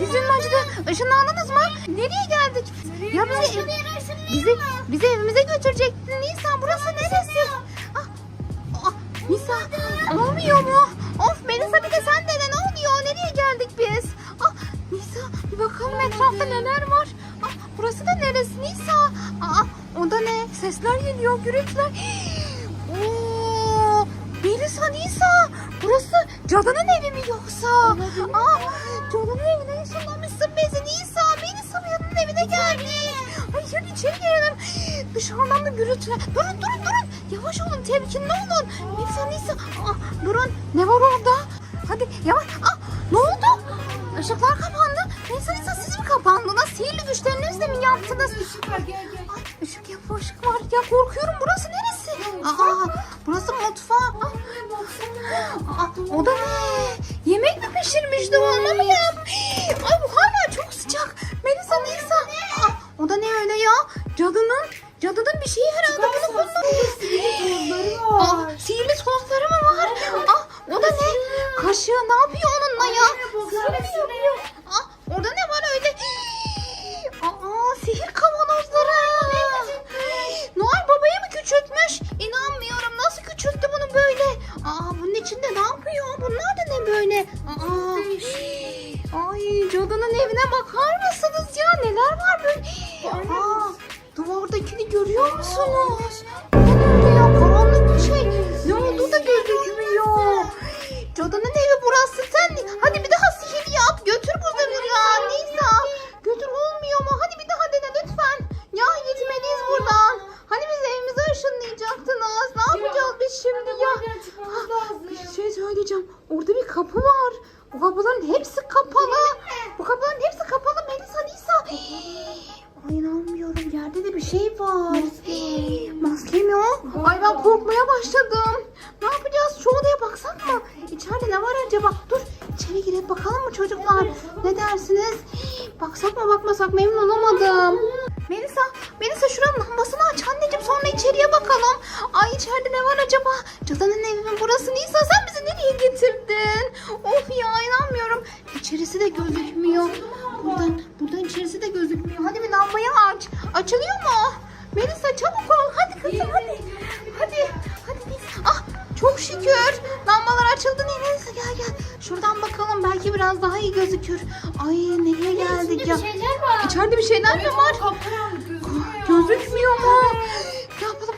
Dizim acıdı. Işınlandınız mı? Nereye geldik? Ya bizi, bizi, bizi evimize götürecektin Nisa. Burası neresi? Ah, ah, Nisa olmuyor mu? Of Melisa bir de sen dene ne oluyor? Nereye geldik biz? Ah, Nisa bir bakalım etrafta neler var. Ah, burası da neresi Nisa? Aa, o da ne? Sesler geliyor, gürültüler. Oo, Melisa Nisa burası cadının evi mi yoksa? Aa, cadının evine ışınlanmışsın bezi Nisa. Melisa cadının evine geldik. Ay hadi içeri girelim. Dışarıdan da gürültüler. Durun durun durun. Yavaş olun temkinli olun. Nisa Nisa. Aa, durun ne var orada? Hadi yavaş. Aa, ne oldu? Işıklar kapandı. Nisa Nisa siz mi kapandınız? Sihirli güçlerinizle mi yaptınız? Işık var gel gel. Ay ışık yap ışık var. Ya korkuyorum burası neresi? Aa, burası mutfak. Aa, Aa, o da ne? Yemek mi pişirmiş dolma mı yap? Ay bu hala çok sıcak. Melisa Nisa. Aa, o da ne öyle ya? Cadının, cadının bir şeyi herhalde bunu kullanmış. Sihirli tozları mı var? Aa, o da ne? Kaşığı ne yapıyor onunla ya? Baksana şuraya. Görüyor musunuz? Ne öyle ya? Karanlık bir şey. Ne olduğu da gözükmüyor. Cadının evi burası. Sen hadi bir daha sihir yap. Götür buradan ya. Nisa. Götür olmuyor mu? Hadi bir daha dene lütfen. Ya gitmeliyiz buradan. Hani biz evimize ışınlayacaktınız. Ne yapacağız biz şimdi ya? Lazım. Bir şey söyleyeceğim. Orada bir kapı var. Bu kapıların hepsi kapalı. Ne var acaba? Cadının evi mi burası? Nisa sen bizi nereye getirdin? Of ya inanmıyorum. İçerisi de gözükmüyor. Buradan, buradan içerisi de gözükmüyor. Hadi bir lambayı aç. Açılıyor mu? Melisa çabuk ol. Hadi kızım hadi. Hadi. Hadi Nisa. Ah çok şükür. Lambalar açıldı. Melisa gel gel. Şuradan bakalım belki biraz daha iyi gözükür. Ay nereye geldik ya? Bir şeyler var. İçeride bir şeyler mi var? Gözükmüyor. Gözükmüyor mu? Ne yapalım?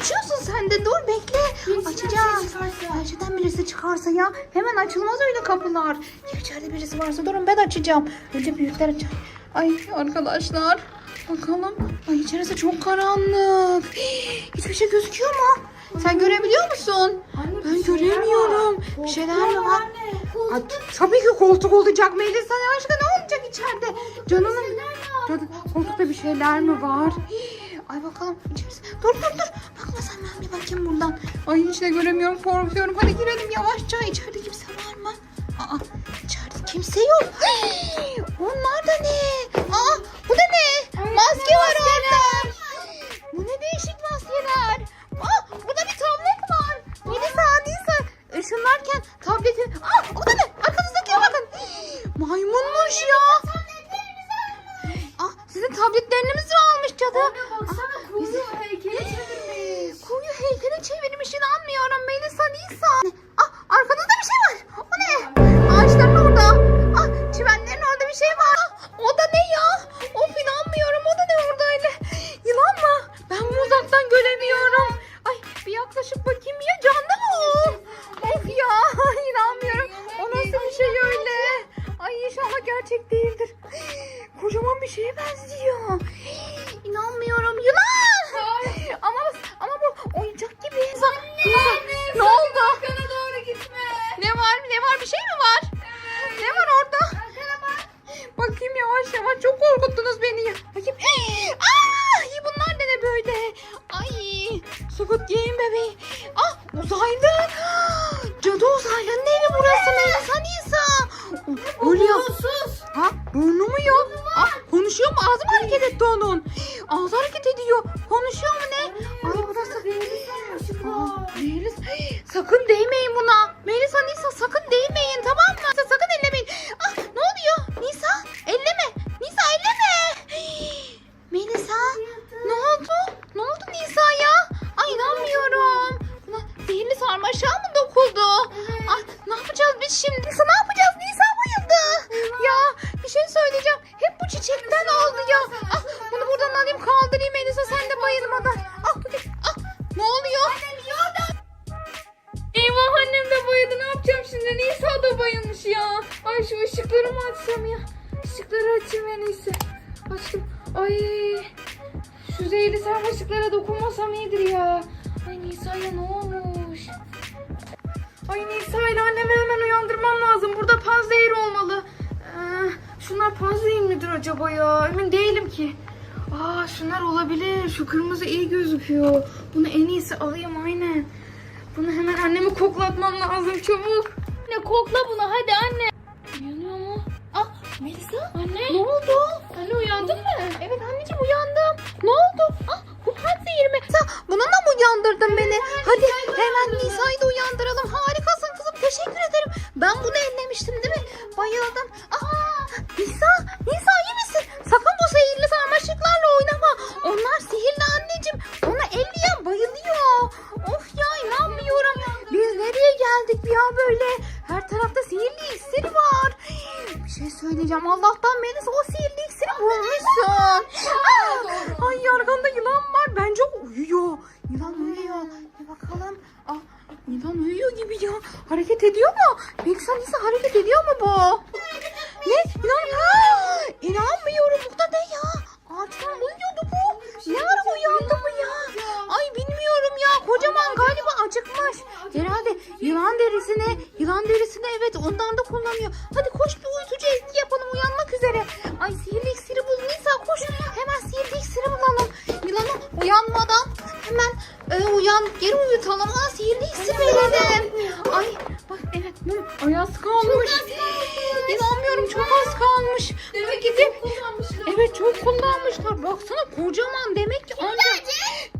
Açıyorsun sen de. Dur bekle. Birisi Açacağız. birisi çıkarsa. Gerçekten birisi çıkarsa ya. Hemen açılmaz öyle kapılar. Ya içeride birisi varsa durun ben açacağım. Önce büyükler açar. Ay arkadaşlar. Bakalım. Ay içerisi çok karanlık. Hiçbir şey gözüküyor mu? Sen görebiliyor musun? Anne, Ben göremiyorum. var. Bir şeyler mi var? Ay, tabii ki koltuk olacak Melisa. Ya aşkına ne olacak içeride? Canının... Cadı, koltukta bir şeyler mi var? Ay bakalım içerisi. Dur dur dur. Bir bakayım buradan. Ay hiç de göremiyorum korkuyorum. Hadi girelim yavaşça. İçeride kimse var mı? Aa içeride kimse yok. Onlar da ne? Aa bu da ne? Maske var orada. Bu ne değişik maskeler. Bir şey mi İle annemi hemen uyandırmam lazım. Burada panzehir olmalı. Ee, şunlar panzehir midir acaba ya? Emin değilim ki. Aa şunlar olabilir. Şu kırmızı iyi gözüküyor. Bunu en iyisi alayım aynen. Bunu hemen annemi koklatmam lazım çabuk. Ne kokla bunu hadi anne. Uyanıyor mu? Ah Melisa. Anne. Ne oldu? Anne uyandın mı? Evet söyleyeceğim. Allah'tan Melis o sihirli iksiri bulmuşsun. Ay arkanda yılan var. Bence uyuyor. Yılan uyuyor. Bir bakalım. Ah, yılan uyuyor gibi ya. Hareket ediyor mu? Melisa Nisa hareket ediyor mu bu? Ne? Yılan... Ha, inanmıyorum. Acıkmış. Herhalde yılan derisine, yılan derisine evet ondan da kullanıyor. Hadi koş bir uyutucu ezgi yapalım uyanmak üzere. Ay sihirli iksiri bul Nisa koş. Hemen sihirli iksiri bulalım. Yılanı uyanmadan hemen e, uyan geri uyutalım. Aa sihirli iksir verelim. Ay bak evet mum ay az kalmış. İnanmıyorum çok az kalmış. Demek gidip Evet çok kullanmışlar. Baksana kocaman demek ki ancak.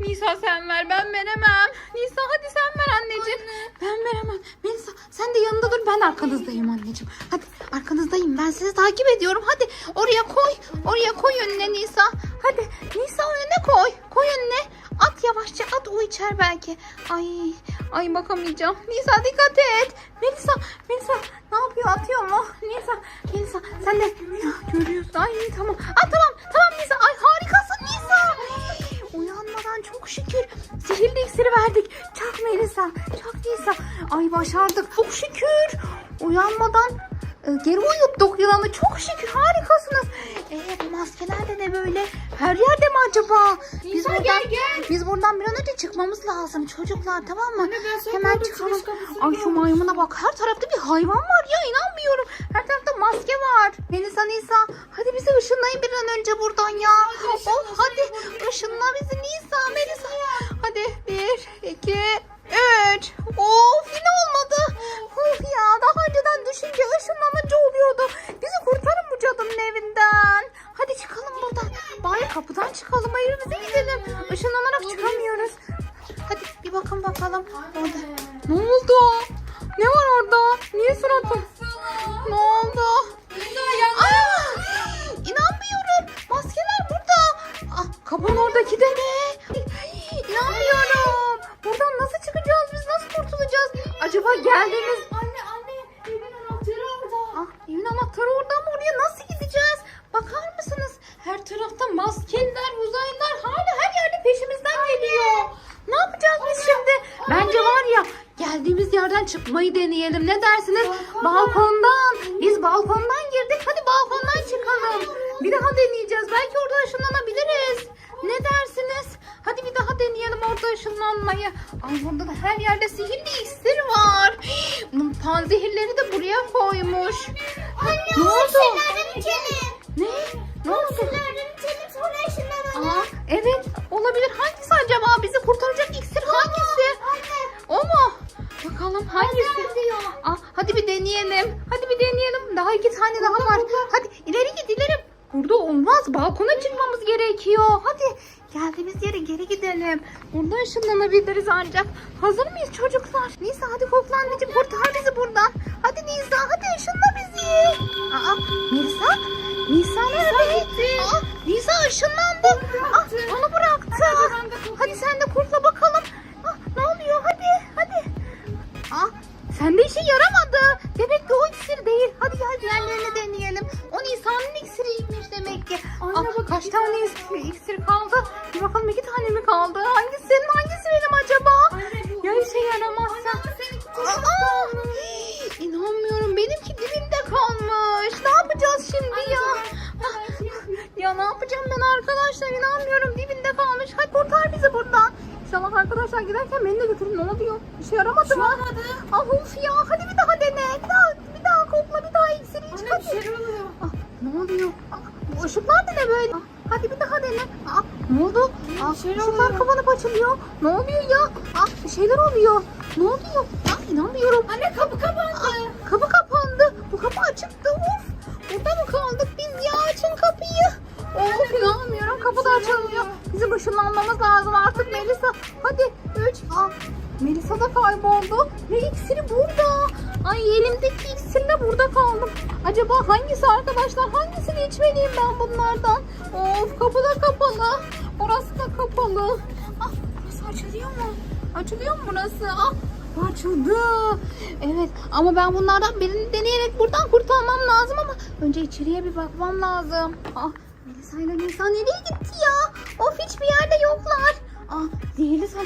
Nisa sen ver ben veremem. Nisa hadi sen ver anneciğim. Ben veremem. Nisa sen de yanında dur ben arkanızdayım anneciğim. Hadi arkanızdayım ben sizi takip ediyorum. Hadi oraya koy. Oraya koy önüne Nisa. Hadi Nisa önüne koy. Koy önüne. At yavaşça at o içer belki. Ay ay bakamayacağım. Nisa dikkat et. Melisa Melisa ne yapıyor atıyor başardık. Çok şükür. Uyanmadan e, geri uyuttuk yılanı. Çok şükür harikasınız. Ee, bu maskeler de ne böyle? Her yerde mi acaba? Biz Nisa, buradan, gel, gel. biz buradan bir an önce çıkmamız lazım çocuklar tamam mı? Anne, Hemen çıkalım. Ay şu maymuna bak her tarafta bir hayvan var ya inanmıyorum. Her tarafta maske var. Melisa Nisa hadi bizi ışınlayın bir an önce buradan ya. ışınla, Of hadi buradayım. ışınla bizi Nisa Melisa. Hadi bir iki üç. Of yine olmadı. Of ya daha önceden düşünce ışınlanınca oluyordu. Bizi kurtarın bu cadının evinden. Hadi çıkalım buradan. Bari kapıdan çıkalım evimize gidelim. Işınlanarak çıkamıyoruz. Hadi bir bakın bakalım. Orada. Ne oldu? Ne var orada? Niye suratın? Ne oldu? Geldiğimiz... Anne anne evin anahtarı orada. Ah, evin anahtarı orada mı? Oraya nasıl gideceğiz? Bakar mısınız? Her tarafta maskeler, uzaylılar hala her yerde peşimizden geliyor. Ne yapacağız biz şimdi? Bence var ya geldiğimiz yerden çıkmayı deneyelim. Ne dersiniz? Balkondan. Biz balkondan girdik. Hadi balkondan çıkalım. Bir daha deneyeceğiz. Orada ışınlanmayı. Ay burada da her yerde sihirli iksir var. Bunun panzehirleri de buraya koymuş. ne oldu? Ne? Ne oldu? Aa, evet olabilir. Hangisi acaba? Bizi kurtaracak iksir hangisi? O mu? Bakalım hangisi? Aa, hadi bir deneyelim. Hadi bir deneyelim. Daha iki tane daha var. Hadi ileri git ileri. Burada olmaz. Balkona çıkmamız gerekiyor. Hadi geldiğimiz yere geri gidelim. Burada ışınlanabiliriz ancak. Hazır mıyız çocuklar? Nisa hadi kokla anneciğim kurtar bizi buradan. Hadi Nisa hadi ışınla bizi. Aa Nisa? Nisa nerede? Aa, Nisa ışınlandı. Ah, onu bıraktı. Hadi sen de kurtla bakalım. Sende işe yaramadı. Demek ki o iksir değil. Hadi gel diğerlerini deneyelim. O Nisan'ın iksiriymiş demek ki. Anne Aa, bak kaç tane iksir, iksir kaldı? Bir bakalım iki tane mi kaldı? Hangisi senin hangisi benim acaba? Anne, ya işe yaramazsa. Anne, Aa, hii. Benimki dibinde kalmış. Ne yapacağız şimdi anne, ya? Ben, ben, ben, ya ne yapacağım ben arkadaşlar? İnanmıyorum. Dibinde kalmış. Hadi İnşallah arkadaşlar giderken beni de götürün. Ne oluyor? Bir şey yaramadı mı? Ah of ya. Hadi bir daha dene. Bir daha, bir daha kokla. Bir daha iksiri iç. Anne Hadi. bir şeyler oluyor. Ah, ne oluyor? Ah, bu ışıklar da ne böyle? Ah, hadi bir daha dene. Ah, ne oldu? Ah, şeyler ışıklar kapanıp açılıyor. Ne oluyor ya? Kapı da açılmıyor. Bizim ışınlanmamız lazım artık Melisa. Hadi. Üç. Ah, Melisa da kayboldu. Ve iksiri burada. Ay elimdeki iksirle burada kaldım. Acaba hangisi arkadaşlar? Hangisini içmeliyim ben bunlardan? Of kapı da kapalı. Orası da kapalı. Ah burası açılıyor mu? Açılıyor mu burası? Ah açıldı. Evet ama ben bunlardan birini deneyerek buradan kurtulmam lazım ama önce içeriye bir bakmam lazım. Ah Melisa ile Nisa nereye gitti ya? Of hiçbir yerde yoklar. Ah zehirli sen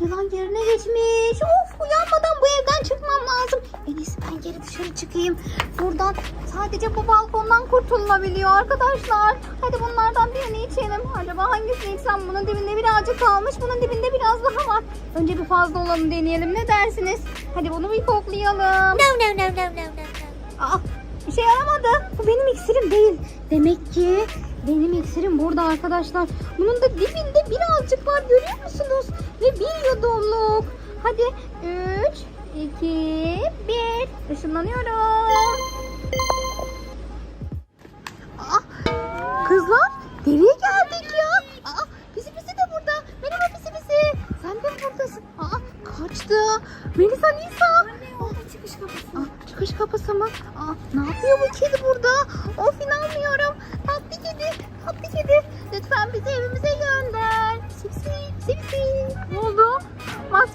yılan yerine geçmiş. Of uyanmadan bu evden çıkmam lazım. En iyisi ben geri dışarı çıkayım. Buradan sadece bu balkondan kurtulunabiliyor arkadaşlar. Hadi bunlardan birini içelim. Acaba hangisini içsem? Bunun dibinde birazcık kalmış. Bunun dibinde biraz daha var. Önce bir fazla olanı deneyelim. Ne dersiniz? Hadi bunu bir koklayalım. No, no, no, no, no, no, no. Aa, bir şey yaramadı. Bu benim iksirim değil. Demek ki benim iksirim burada arkadaşlar. Bunun da dibinde birazcık var görüyor musunuz? Ve bir yudumluk. Hadi 3, 2, 1. Işınlanıyorum.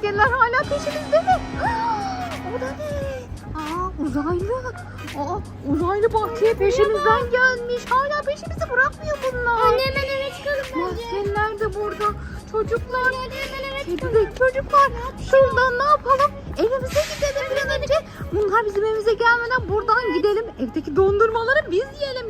Maskeliler hala peşimizde mi? o da ne? Aa, uzaylı. Aa, uzaylı bahçeye peşimizden gelmiş. Hala peşimizi bırakmıyor bunlar. Anne hemen eve çıkalım bence. Maskeliler de burada. Çocuklar. Kedi çocuklar. Şuradan ne yapalım? Evimize gidelim bir an önce. Bunlar bizim evimize gelmeden buradan gidelim. Evdeki dondurmaları biz yiyelim.